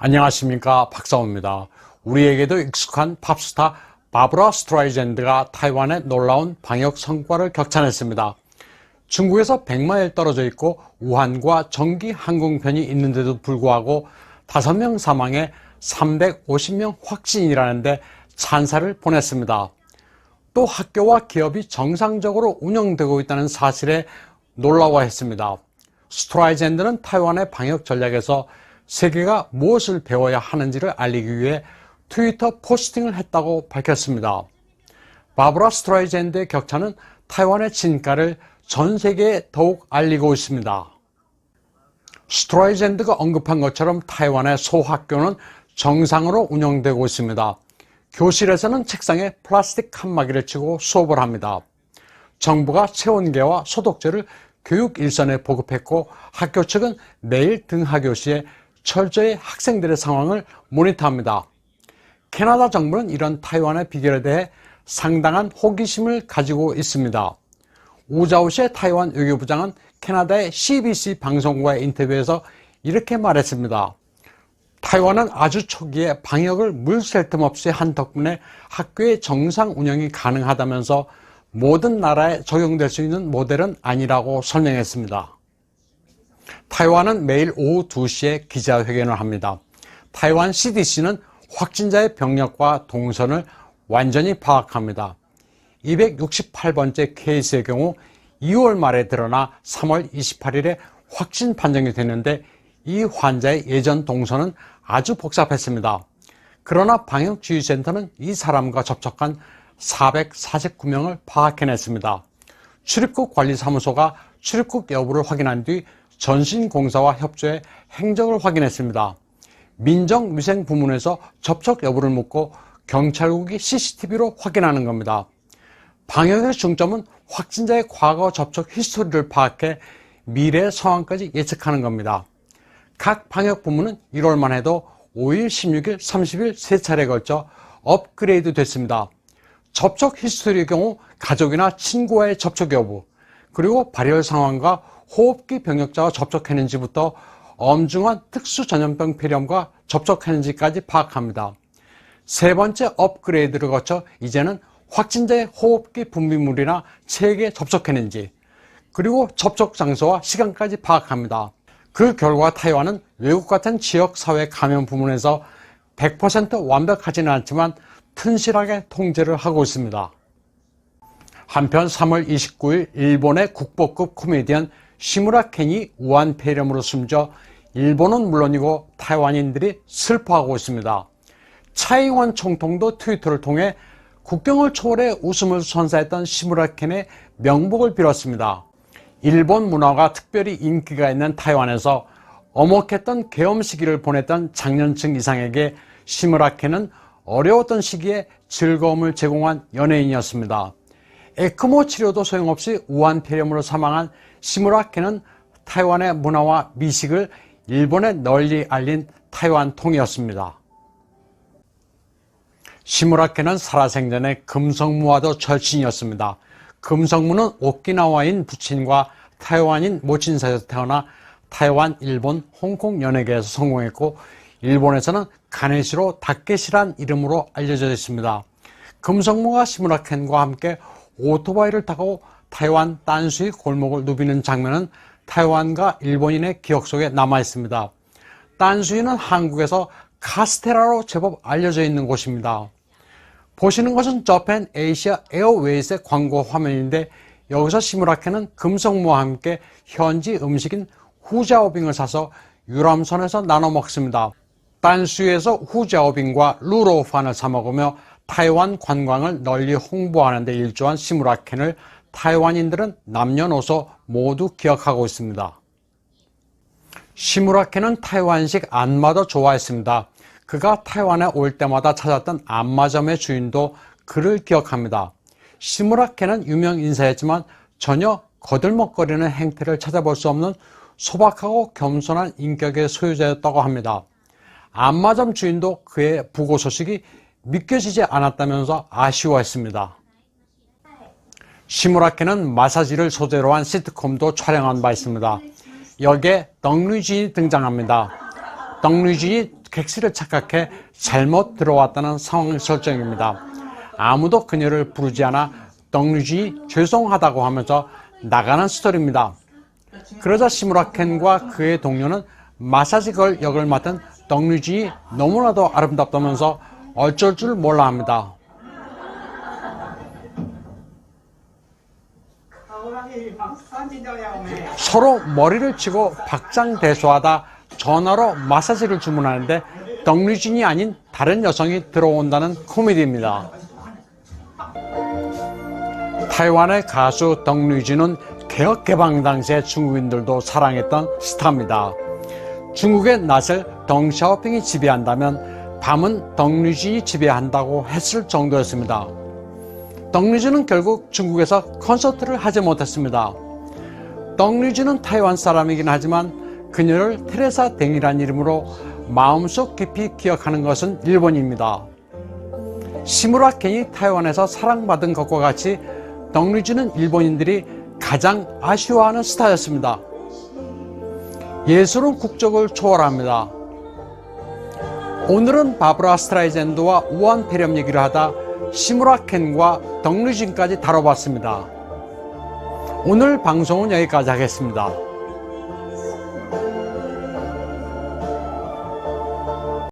안녕하십니까 박사호입니다. 우리에게도 익숙한 팝스타 바브라 스트라이젠드가 타이완의 놀라운 방역 성과를 격찬했습니다. 중국에서 100마일 떨어져 있고 우한과 정기 항공편이 있는데도 불구하고 5명 사망에 350명 확진이라는데 찬사를 보냈습니다. 또 학교와 기업이 정상적으로 운영되고 있다는 사실에 놀라워했습니다. 스트라이젠드는 타이완의 방역 전략에서 세계가 무엇을 배워야 하는지를 알리기 위해 트위터 포스팅을 했다고 밝혔습니다. 바브라 스트라이젠드의 격차는 타이완의 진가를 전 세계에 더욱 알리고 있습니다. 스트라이젠드가 언급한 것처럼 타이완의 소학교는 정상으로 운영되고 있습니다. 교실에서는 책상에 플라스틱 칸막이를 치고 수업을 합니다. 정부가 체온계와 소독제를 교육 일선에 보급했고 학교 측은 매일 등하교 시에 철저히 학생들의 상황을 모니터합니다. 캐나다 정부는 이런 타이완의 비결에 대해 상당한 호기심을 가지고 있습니다. 우자우시의 타이완 외교부장은 캐나다의 CBC 방송과의 인터뷰에서 이렇게 말했습니다. 타이완은 아주 초기에 방역을 물샐 틈 없이 한 덕분에 학교의 정상 운영이 가능하다면서 모든 나라에 적용될 수 있는 모델은 아니라고 설명했습니다. 타이완은 매일 오후 2시에 기자회견을 합니다. 타이완 CDC는 확진자의 병력과 동선을 완전히 파악합니다. 268번째 케이스의 경우 2월 말에 드러나 3월 28일에 확진 판정이 됐는데 이 환자의 예전 동선은 아주 복잡했습니다. 그러나 방역주의센터는 이 사람과 접촉한 449명을 파악해냈습니다. 출입국 관리사무소가 출입국 여부를 확인한 뒤 전신공사와 협조해 행적을 확인했습니다. 민정위생 부문에서 접촉 여부를 묻고 경찰국이 CCTV로 확인하는 겁니다. 방역의 중점은 확진자의 과거 접촉 히스토리를 파악해 미래 상황까지 예측하는 겁니다. 각 방역 부문은 1월만 해도 5일, 16일, 30일 세 차례 걸쳐 업그레이드 됐습니다. 접촉 히스토리의 경우 가족이나 친구와의 접촉 여부, 그리고 발열 상황과 호흡기 병력자와 접촉했는지부터 엄중한 특수 전염병 폐렴과 접촉했는지까지 파악합니다. 세 번째 업그레이드를 거쳐 이제는 확진자의 호흡기 분비물이나 체액에 접촉했는지, 그리고 접촉 장소와 시간까지 파악합니다. 그 결과 타이완은 외국 같은 지역 사회 감염 부문에서 100% 완벽하지는 않지만 튼실하게 통제를 하고 있습니다. 한편 3월 29일 일본의 국보급 코미디언 시무라 켄이 우한 폐렴으로 숨져 일본은 물론이고 타이완인들이 슬퍼하고 있습니다. 차이원 총통도 트위터를 통해 국경을 초월해 웃음을 선사했던 시무라 켄의 명복을 빌었습니다. 일본 문화가 특별히 인기가 있는 타이완에서 어목했던 계엄 시기를 보냈던 장년층 이상에게 시무라케는 어려웠던 시기에 즐거움을 제공한 연예인이었습니다. 에크모 치료도 소용없이 우한 폐렴으로 사망한 시무라케는 타이완의 문화와 미식을 일본에 널리 알린 타이완 통이었습니다. 시무라케는 살아생전에 금성무와도 절친이었습니다. 금성무는 오키나와인 부친과 타이완인 모친 사이에서 태어나 타이완, 일본, 홍콩 연예계에서 성공했고 일본에서는 가네시로 다케시란 이름으로 알려져 있습니다. 금성무가 시무라켄과 함께 오토바이를 타고 타이완 딴수의 골목을 누비는 장면은 타이완과 일본인의 기억 속에 남아 있습니다. 딴수이는 한국에서 카스테라로 제법 알려져 있는 곳입니다. 보시는 것은 저펜 에이시아 에어웨이스의 광고 화면인데 여기서 시무라케는 금성무와 함께 현지 음식인 후자오빙을 사서 유람선에서 나눠 먹습니다. 딴수에서 후자오빙과 루로판을 사 먹으며 타이완 관광을 널리 홍보하는 데 일조한 시무라켄을 타이완인들은 남녀노소 모두 기억하고 있습니다. 시무라켄은 타이완식 안마도 좋아했습니다. 그가 타이완에 올 때마다 찾았던 안마점의 주인도 그를 기억합니다. 시무라케는 유명 인사였지만 전혀 거들먹거리는 행태를 찾아볼 수 없는 소박하고 겸손한 인격의 소유자였다고 합니다. 안마점 주인도 그의 부고 소식이 믿겨지지 않았다면서 아쉬워했습니다. 시무라케는 마사지를 소재로 한 시트콤도 촬영한 바 있습니다. 여기에 덩류진이 등장합니다. 덩류진이 객실을 착각해 잘못 들어왔다는 상황 설정입니다. 아무도 그녀를 부르지 않아 덕류진이 죄송하다고 하면서 나가는 스토리입니다. 그러자 시무라켄과 그의 동료는 마사지 걸 역을 맡은 덕류진이 너무나도 아름답다면서 어쩔 줄 몰라 합니다. 서로 머리를 치고 박장대소하다 전화로 마사지를 주문하는데 덕류진이 아닌 다른 여성이 들어온다는 코미디입니다. 타이완의 가수 덕류진은 개혁 개방 당시에 중국인들도 사랑했던 스타입니다. 중국의 낮을 덩샤오핑이 지배한다면 밤은 덕류진이 지배한다고 했을 정도였습니다. 덕류진은 결국 중국에서 콘서트를 하지 못했습니다. 덕류진은 타이완 사람이긴 하지만 그녀를 테레사 댕이란 이름으로 마음속 깊이 기억하는 것은 일본입니다. 시무라 켄이 타이완에서 사랑받은 것과 같이 덕류진은 일본인들이 가장 아쉬워하는 스타였습니다. 예술은 국적을 초월합니다. 오늘은 바브라 스트라이젠드와 우한 폐렴 얘기를 하다 시무라 켄과 덕류진까지 다뤄봤습니다. 오늘 방송은 여기까지 하겠습니다.